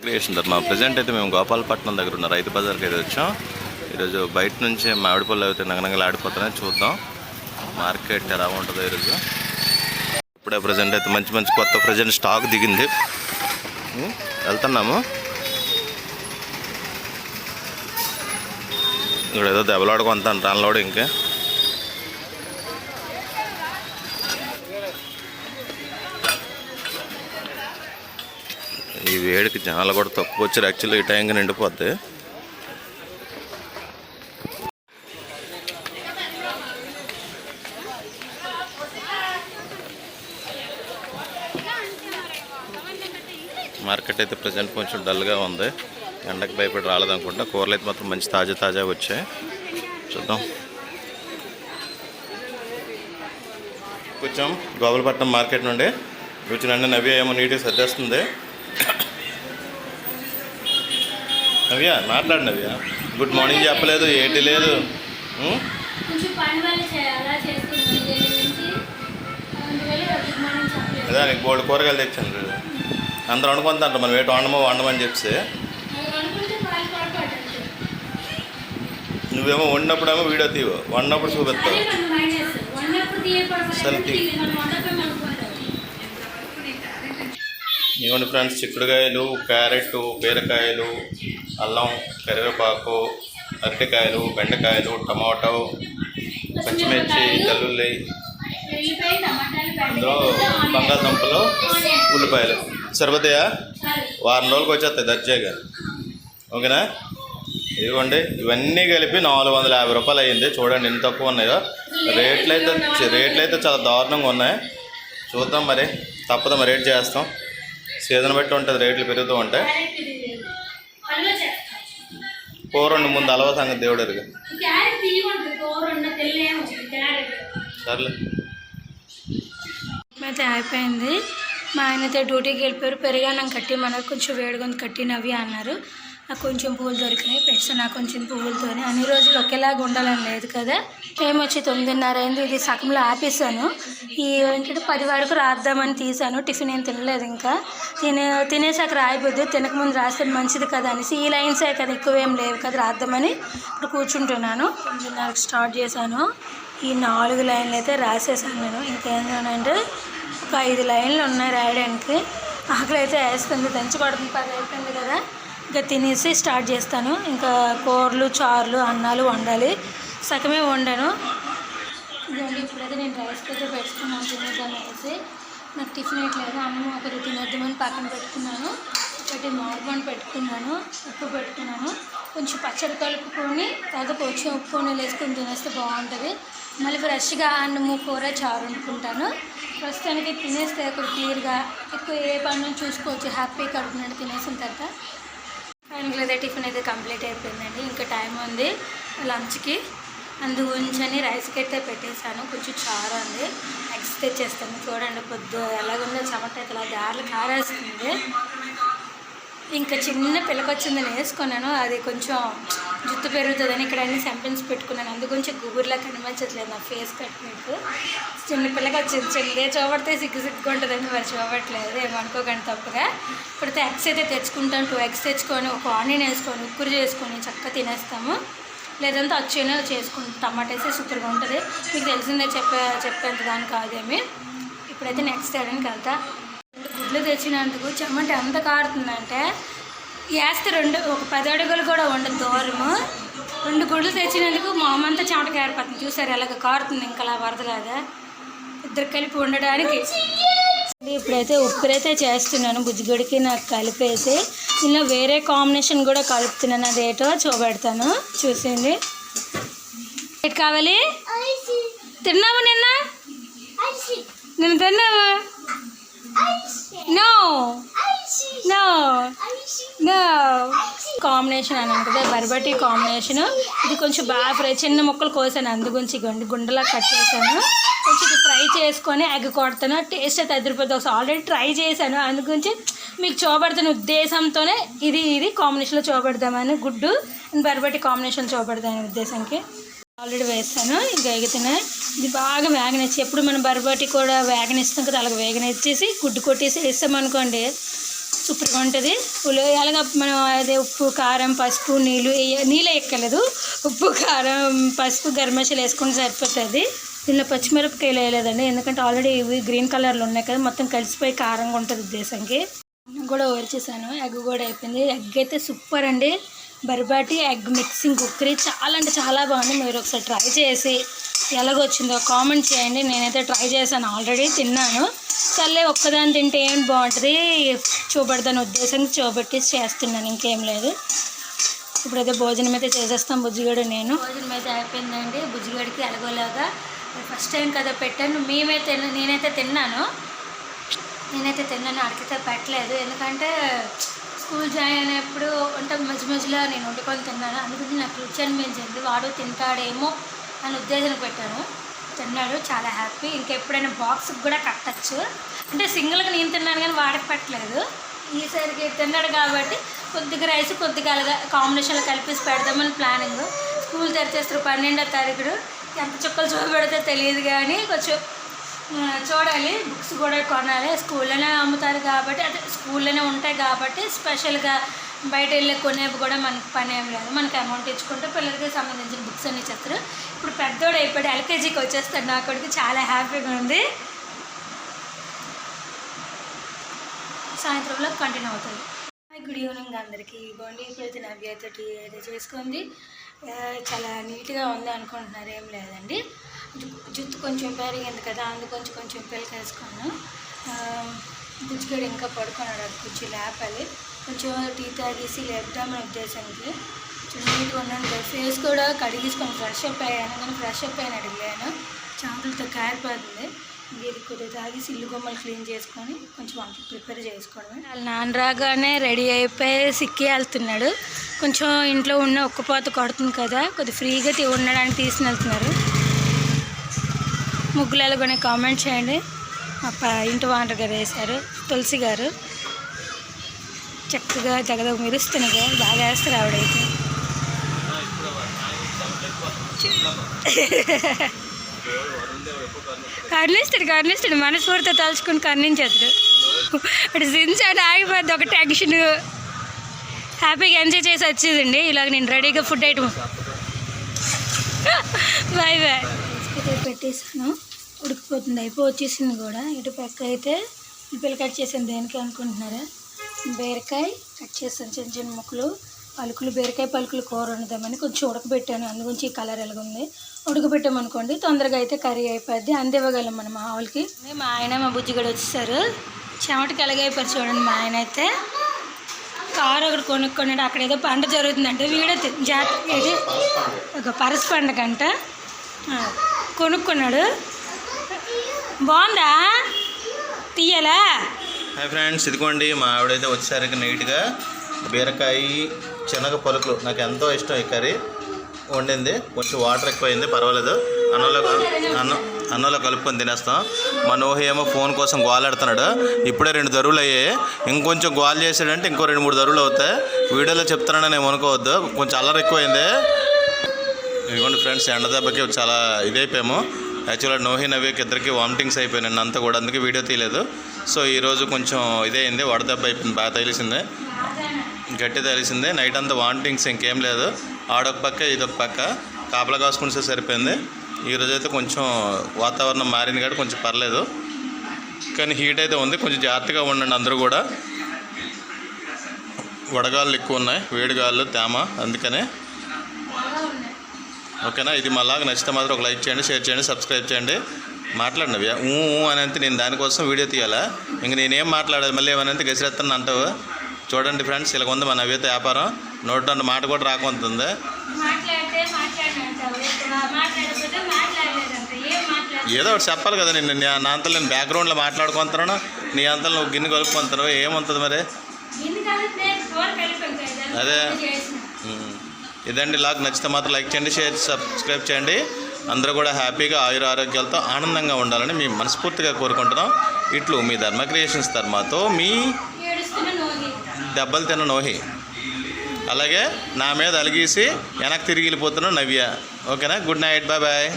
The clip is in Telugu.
క్రియేషన్ ధర్మ ప్రజెంట్ అయితే మేము గోపాలపట్నం దగ్గర ఉన్న రైతు బజార్కి అయితే వచ్చాం. ఈరోజు బయట నుంచి మామిడి పళ్ళు అయితే నగనగలు ఆడిపోతున్నాయి చూద్దాం. మార్కెట్ ఎలా ఉంటుందో ఈరోజు. ఇప్పుడే ప్రజెంట్ అయితే మంచి మంచి కొత్త ప్రజెంట్ స్టాక్ దిగింది. వెళ్తున్నాము. ఇక్కడ ఏదో దెబ్బలాడుకుంటాను కొంత రాన్లోడు ఇంకే. ఈ వేడికి జనాలు కూడా తక్కువ వచ్చారు. యాక్చువల్లీ ఈ టైంకి నిండిపోద్ది. మార్కెట్ అయితే ప్రజెంట్ కొంచెం డల్గా ఉంది. ఎండకు భయపడి రాలేదనుకుంటా కూరలు అయితే మాత్రం మంచి తాజా తాజా వచ్చాయి. చూద్దాం. కొంచెం గోపాలపట్నం మార్కెట్ నుండి. రుచి నన్ను నవ్వి ఏమో నీట్గా సర్దేస్తుంది. నవ్య మాట్లాడు నవ్య. గుడ్ మార్నింగ్ చెప్పలేదు ఏంటి లేదు? అదే నీకు బోర్డు కూరగాయలు తెచ్చాను. అందరూ వండుకుంటారు మనం ఏటో వండమో వండమని పడతాడు నువ్వేమో వండినప్పుడేమో వీడియో తీవు వండినప్పుడు చూపిస్తావు. ఇవ్వండి ఫ్రెండ్స్ చిక్కుడుకాయలు క్యారెట్ బీరకాయలు అల్లం కరివేపాకు అరటికాయలు బెండకాయలు టమాటో పచ్చిమిర్చి తెల్లుల్లి అందులో బంగాళదుంపలు ఉల్లిపాయలు. సరిపోతాయా? వారం రోజులకి వచ్చేస్తాయి దర్జాగా. ఓకేనా? ఇదిగోండి ఇవన్నీ కలిపి నాలుగు వందల యాభై రూపాయలు అయ్యింది. చూడండి ఎంత తక్కువ ఉన్నాయో. రేట్లు అయితే రేట్లు అయితే చాలా దారుణంగా ఉన్నాయి. చూద్దాం మరి. తప్పదు మరి రేట్ చేస్తాం. సీజన్ బట్టి ఉంటుంది రేట్లు పెరుగుతూ ఉంటాయి. వండి ముందు అలవా సంగతి దేవుడు సర్లే. అయితే అయిపోయింది మా ఆయనతో డ్యూటీకి వెళ్ళిపోయారు. పెరిగానం కట్టి మనకు కొంచెం వేడిగా ఉంది కట్టి నవ్వి అన్నారు. నాకు కొంచెం పువ్వులు దొరికినాయి పెట్స్ నాకు కొంచెం పువ్వులతోనే అన్ని రోజులు ఒకేలాగా ఉండాలని లేదు కదా. టైం వచ్చి తొమ్మిదిన్నర అయింది ఇది సగంలో ఆపేసాను ఈ ఏంటంటే పది వరకు రాద్దామని తీసాను టిఫిన్ ఏం తినలేదు ఇంకా. తినే తినేసాక రాయబోద్దు తినకముందు రాస్తే మంచిది కదా అనేసి ఈ లైన్సే కదా ఎక్కువ ఏం లేవు కదా రాద్దామని ఇప్పుడు కూర్చుంటున్నాను. తొమ్మిదిన్నరకు స్టార్ట్ చేశాను. ఈ నాలుగు లైన్లు అయితే రాసేసాను నేను. ఇంకేంటంటే ఒక ఐదు లైన్లు ఉన్నాయి రాయడానికి. ఆకలి అయితే వేస్తుంది దంచుకోవడం పది అయిపోయింది కదా. ఇంకా తినేసి స్టార్ట్ చేస్తాను. ఇంకా కూరలు చారులు అన్నాలు వండాలి. సగమే వండాను. ఇదండి ఇప్పుడైతే నేను రైస్ అయితే పెట్టుకున్నాను తినేద్దాం అనేసి. నాకు టిఫిన్ వేయట్లేదు. అమ్మ ఒకరు తినేద్దామని పక్కన పెట్టుకున్నాను. ఒకటి మార్బన్ పెట్టుకున్నాను. ఉప్పు పెట్టుకున్నాను. కొంచెం పచ్చడి కలుపుకొని తర్వాత కొంచెం ఉప్పు నూనెలు వేసుకొని తినేస్తే బాగుంటుంది. మళ్ళీ ఫ్రెష్గా అన్నము కూర చారు వండుకుంటాను. ప్రస్తుతానికి తినేస్తే ఒక క్లియర్గా ఎక్కువ ఏ పనులు చూసుకోవచ్చు. హ్యాపీ కడుపునట్టు తినేసిన తర్వాత ఇంకా అయితే టిఫిన్ అయితే కంప్లీట్ అయిపోయిందండి. ఇంకా టైం ఉంది లంచ్కి. అందు ఉంచని రైస్కి అయితే పెట్టేశాను. కొంచెం చారు ఉంది. ఎగ్స్ తెచ్చేస్తాను. చూడండి పొద్దు ఎలాగుందో. చెమట అయితే ఇలా దారిలో కారేస్తుంది. ఇంకా చిన్న పిల్లకొచ్చిందని వేసుకున్నాను అది కొంచెం జుట్టు పెరుగుతుందని ఇక్కడ అన్ని సెంపెన్స్ పెట్టుకున్నాను. అందుకొంచెం గుబుర్లా కనిపించట్లేదు నా ఫేస్ కట్ మీకు. చిన్న పిల్లకి వచ్చింది చిన్నదే చూపడితే సిగ్గు సిగ్గు ఉంటుందని మరి చూపట్లేదు. ఏమనుకోకండి తప్పుగా. ఇప్పుడు ఎగ్స్ అయితే తెచ్చుకుంటాను. టూ ఎగ్స్ తెచ్చుకొని ఒక ఆనియన్ వేసుకొని ఉక్కురు చేసుకొని చక్కగా తినేస్తాము. లేదంటే వచ్చేనే చేసుకుంటాం టమాటా వేస్తే సూపర్గా ఉంటుంది. మీకు తెలిసిందే చెప్పే చెప్పేంత దాని కాదేమి. ఇప్పుడైతే నెక్స్ట్ చేయడానికి వెళ్తా. గుడ్లు తెచ్చినందుకు చెమట ఎంత కారుతుందంటే వేస్తే రెండు ఒక పది అడుగులు కూడా ఉండదు దూరము. రెండు గుడ్లు తెచ్చినందుకు మా అమ్మ అంతా చెమట కారిపోతుంది చూసారు ఎలాగ కారుతుంది ఇంకా అలా వరదలాగా. ఇద్దరు కలిపి ఉండడానికి. ఇప్పుడైతే ఉప్పురైతే చేస్తున్నాను బుజ్జిగొడికి నాకు కలిపేసి. ఇలా వేరే కాంబినేషన్ కూడా కలుపుతున్నాను అదేటో చూపెడతాను. చూసింది ఏంటి కావాలి? తిన్నావు నిన్న? నిన్న తిన్నావా? నో నో నో కాంబినేషన్ అని ఉంటుంది. బర్బటి కాంబినేషన్ ఇది కొంచెం బాగా ఫ్రై చిన్న ముక్కలు కోసాను. అందు గురించి గండి గుండెలా కట్ చేశాను. కొంచెం ఇది ఫ్రై చేసుకొని ఎగ్ కొడతాను. టేస్ట్ అయితే అదిరిపోతుంది ఒకసారి ఆల్రెడీ ట్రై చేశాను. అందు గురించి మీకు చూపెడుతున్న ఉద్దేశంతోనే ఇది ఇది కాంబినేషన్లో చూపెడదామని గుడ్డు అండ్ బర్బటి కాంబినేషన్ చూపెడతాను ఉద్దేశంకి ఆల్రెడీ వేస్తాను ఇంకా ఎగుతున్నాయి ఇది బాగా వేగనిచ్చి ఎప్పుడు మనం బర్బాటి కూడా వేగనిస్తాం కదా అలాగ వేగనిచ్చేసి గుడ్డు కొట్టేసి వేస్తామనుకోండి సూపర్గా ఉంటుంది. ఉల్లి మనం అదే ఉప్పు కారం పసుపు నీళ్ళు నీళ్ళు ఎక్కలేదు ఉప్పు కారం పసుపు గరం మసాలా వేసుకుంటే సరిపోతుంది. దీనిలో పచ్చిమిరపకాయలు వేయలేదండి ఎందుకంటే ఆల్రెడీ ఇవి గ్రీన్ కలర్లో ఉన్నాయి కదా మొత్తం కలిసిపోయి కారంగా ఉంటుంది ఉద్దేశంకి. నేను కూడా చేశాను ఎగ్ కూడా అయిపోయింది. ఎగ్ అయితే సూపర్ అండి. బర్బాటి ఎగ్ మిక్సింగ్ కుక్కరీ చాలా అంటే చాలా బాగుంది. మీరు ఒకసారి ట్రై చేసి ఎలాగొచ్చిందో కామెంట్ చేయండి. నేనైతే ట్రై చేశాను. ఆల్రెడీ తిన్నాను. సర్లే ఒక్కదాన్ని తింటే ఏం బాగుంటుంది? చూపెడతాను ఉద్దేశంగా చూపెట్టి చేస్తున్నాను. ఇంకేం లేదు. ఇప్పుడైతే భోజనం అయితే చేసేస్తాం బుజ్జిగడు నేను. భోజనం అయితే అయిపోయిందండి. బుజ్జిగడికి ఎలాగోలాగా ఫస్ట్ టైం కదా పెట్టాను. మేమైతే నేనైతే తిన్నాను. నేనైతే తిన్నాను. అడిగితే పెట్టలేదు. ఎందుకంటే స్కూల్ జాయిన్ అయినప్పుడు అంటే మధ్య మధ్యలో నేను వండుకొని తిన్నాను. అందుకని నాకు రుచి అనిపించింది. వాడు తింటాడేమో అని ఉద్దేశం పెట్టాను. తిన్నాడు చాలా హ్యాపీ ఇంకెప్పుడైనా బాక్స్కి కూడా కట్టచ్చు. అంటే సింగిల్గా నేను తిన్నాను కానీ వాడికి పెట్టలేదు. ఈసారికి తిన్నాడు కాబట్టి కొద్దిగా రైస్ కొద్దిగా అలాగా కాంబినేషన్లో కలిపేసి పెడదామని ప్లానింగ్ స్కూల్ తెరిచేస్తారు పన్నెండో తారీఖుడు. ఎంత చుక్కలు చూపెడితే తెలియదు కానీ కొంచెం చూడాలి. బుక్స్ కూడా కొనాలి. స్కూల్లోనే అమ్ముతారు కాబట్టి అంటే స్కూల్లోనే ఉంటాయి కాబట్టి స్పెషల్గా బయట వెళ్ళి కొనేవి కూడా మనకి పని ఏమి లేదు. మనకి అమౌంట్ ఇచ్చుకుంటే పిల్లలకి సంబంధించిన బుక్స్ అన్ని చెప్తారు ఇప్పుడు పెద్దోడు అయిపోయాడు ఎల్కేజీకి వచ్చేస్తాడు నా కొడుకు చాలా హ్యాపీగా ఉంది. సాయంత్రంలో కంటిన్యూ అవుతుంది. గుడ్ ఈవినింగ్ అందరికీ. బాగుంది ఇప్పుడైతే నవ్య అయితే టీ అయితే చేసుకుంది చాలా నీట్గా ఉంది అనుకుంటున్నారు ఏం లేదండి. జుత్తు జుట్టు కొంచెం పెరిగింది కదా అందు కొంచెం కొంచెం పిల్లకేసుకున్నాను బుజ్జిగడు ఇంకా పడుకున్నాడు అది కొంచెం లేపాలి. కొంచెం టీ తాగేసి లేపుదామని ఉద్దేశానికి కొంచెం నీట్గా ఉన్నాను ఫేస్ కూడా కడిగేసుకొని ఫ్రెష్ అప్ అయ్యాను కానీ ఫ్రెష్ అప్ అయిన అడిగాను చాకులతో కారిపోతుంది. ఇది కొద్దిగా తాగేసి ఇల్లు గుమ్మలు క్లీన్ చేసుకొని కొంచెం వంటలు ప్రిపేర్ చేసుకోవడమే. వాళ్ళు నాన్న రాగానే రెడీ అయిపోయి సిక్కి వెళ్తున్నాడు. కొంచెం ఇంట్లో ఉన్న ఒక్కపోత కొడుతుంది కదా కొద్దిగా ఫ్రీగా ఉండడానికి తీసుకుని వెళ్తున్నారు. ముగ్గులు కొన్ని కామెంట్ చేయండి. మా ప ఇంటి వాంటర్ గారు వేశారు తులసి గారు. చక్కగా జగదగ మెరుస్తున్నగా బాగా వేస్తారు ఆవిడైతే. కర్ణిస్తాడు కర్ణిస్తాడు. మనస్ఫూర్తితో తలుచుకుని కర్ణించేస్తాడు. ఇప్పుడు సిన్స్ అని ఆగిపోద్ది ఒక టెన్షన్. హ్యాపీగా ఎంజాయ్ చేసి వచ్చేదండి. ఇలాగ నేను రెడీగా ఫుడ్ ఐటమ్. Bye bye. పెట్టేసాను ఉడికిపోతుంది. అయిపో వచ్చేసింది కూడా. ఇటు పక్క అయితే పిల్లకట్ కట్ చేసాను దేనికి అనుకుంటున్నారా? బీరకాయ కట్ చేసాను చిన్న చిన్న ముక్కలు. పలుకులు బీరకాయ పలుకులు కూర వండుదామని కొంచెం ఉడకబెట్టాను. అందుగురించి ఈ కలర్ ఎలాగుంది? ఉడకబెట్టామనుకోండి తొందరగా అయితే కర్రీ అయిపోద్ది. అందివ్వగలం మనం మా ఆవులకి. మా ఆయన మా బుజ్జి కూడా వచ్చేసారు. చెమటకి ఎలాగైపోయారు చూడండి మా ఆయన అయితే. కారు ఒకటి కొనుక్కున్నాడు. అక్కడ ఏదో పంట జరుగుతుందంటే. వీడే తె- జాతర ఒక పరస పండుగ అంట కొనుక్కున్నాడు. బాగుందా? తీయలా? హాయ్ ఫ్రెండ్స్ ఇదిగోండి మా ఆవిడైతే వచ్చేసరికి నీట్గా బీరకాయ శనగ పలుకులు నాకు ఎంతో ఇష్టం ఈ కర్రీ. వండింది కొంచెం వాటర్ ఎక్కువైంది పర్వాలేదు. అన్నంలో అన్నం అన్నంలో కలుపుకొని తినేస్తాం. మా ఏమో ఫోన్ కోసం గోలాడుతున్నాడు. ఇప్పుడే రెండు దరువులు అయ్యాయి. ఇంకొంచెం గోల్ చేసాడంటే ఇంకో రెండు మూడు దరువులు అవుతాయి. వీడియోలో చెప్తానని నేను అనుకోవద్దు. కొంచెం అల్లరి ఎక్కువైంది. ఇదిగోండి ఫ్రెండ్స్ ఎండ దెబ్బకి చాలా ఇదైపోయాము. యాక్చువల్గా నోహి నవ్యకి ఇద్దరికి వామిటింగ్స్ అయిపోయినాయి అంతా కూడా అందుకే వీడియో తీయలేదు. సో ఈరోజు కొంచెం ఇదే అయింది వడదెబ్బ అయిపోయింది బాగా తగిలిసింది. గట్టి తగిలిసింది. నైట్ అంతా వామిటింగ్స్ ఇంకేం లేదు. ఆడొక పక్క ఇదొక పక్క. కాపలా కాసుకుంటే సరిపోయింది. ఈరోజు అయితే కొంచెం వాతావరణం మారింది కాబట్టి కొంచెం పర్లేదు. కానీ హీట్ అయితే ఉంది. కొంచెం జాగ్రత్తగా ఉండండి అందరూ కూడా. వడగాళ్ళు ఎక్కువ ఉన్నాయి. వేడిగాళ్ళు తేమ అందుకనే ఓకేనా? ఇది మళ్ళా నచ్చితే మాత్రం ఒక లైక్ చేయండి షేర్ చేయండి సబ్స్క్రైబ్ చేయండి. మాట్లాడిన నవ్య ఊ అని అంటే నేను దానికోసం వీడియో తీయాలా? ఇంక నేనేం మాట్లాడాలి మళ్ళీ ఏమనంటే గసిరెత్తాను అంటావు. చూడండి ఫ్రెండ్స్ ఇలా ఉంది మన నవ్యత వ్యాపారం. నోటి మాట కూడా రాకుంటుంది. ఏదో ఒకటి చెప్పాలి కదా నేను నీ- అంతలో నేను బ్యాక్గ్రౌండ్లో మాట్లాడుకుంటున్నాను. నీ అంతలో నువ్వు గిన్నె కలుపుకుంటున్నావు ఏముంటుంది మరి? అదే. ఇదండి లాగ్. నచ్చితే మాత్రం లైక్ చేయండి షేర్ సబ్స్క్రైబ్ చేయండి. అందరూ కూడా హ్యాపీగా ఆయుర ఆరోగ్యాలతో ఆనందంగా ఉండాలని మేము మనస్ఫూర్తిగా కోరుకుంటున్నాం. ఇట్లు మీ ధర్మ క్రియేషన్స్ ధర్మతో మీ దెబ్బలు తిన్న నోహి. అలాగే నా మీద అలిగేసి వెనక్కి తిరిగి వెళ్ళిపోతున్న నవ్య. ఓకేనా? Good night. Bye bye.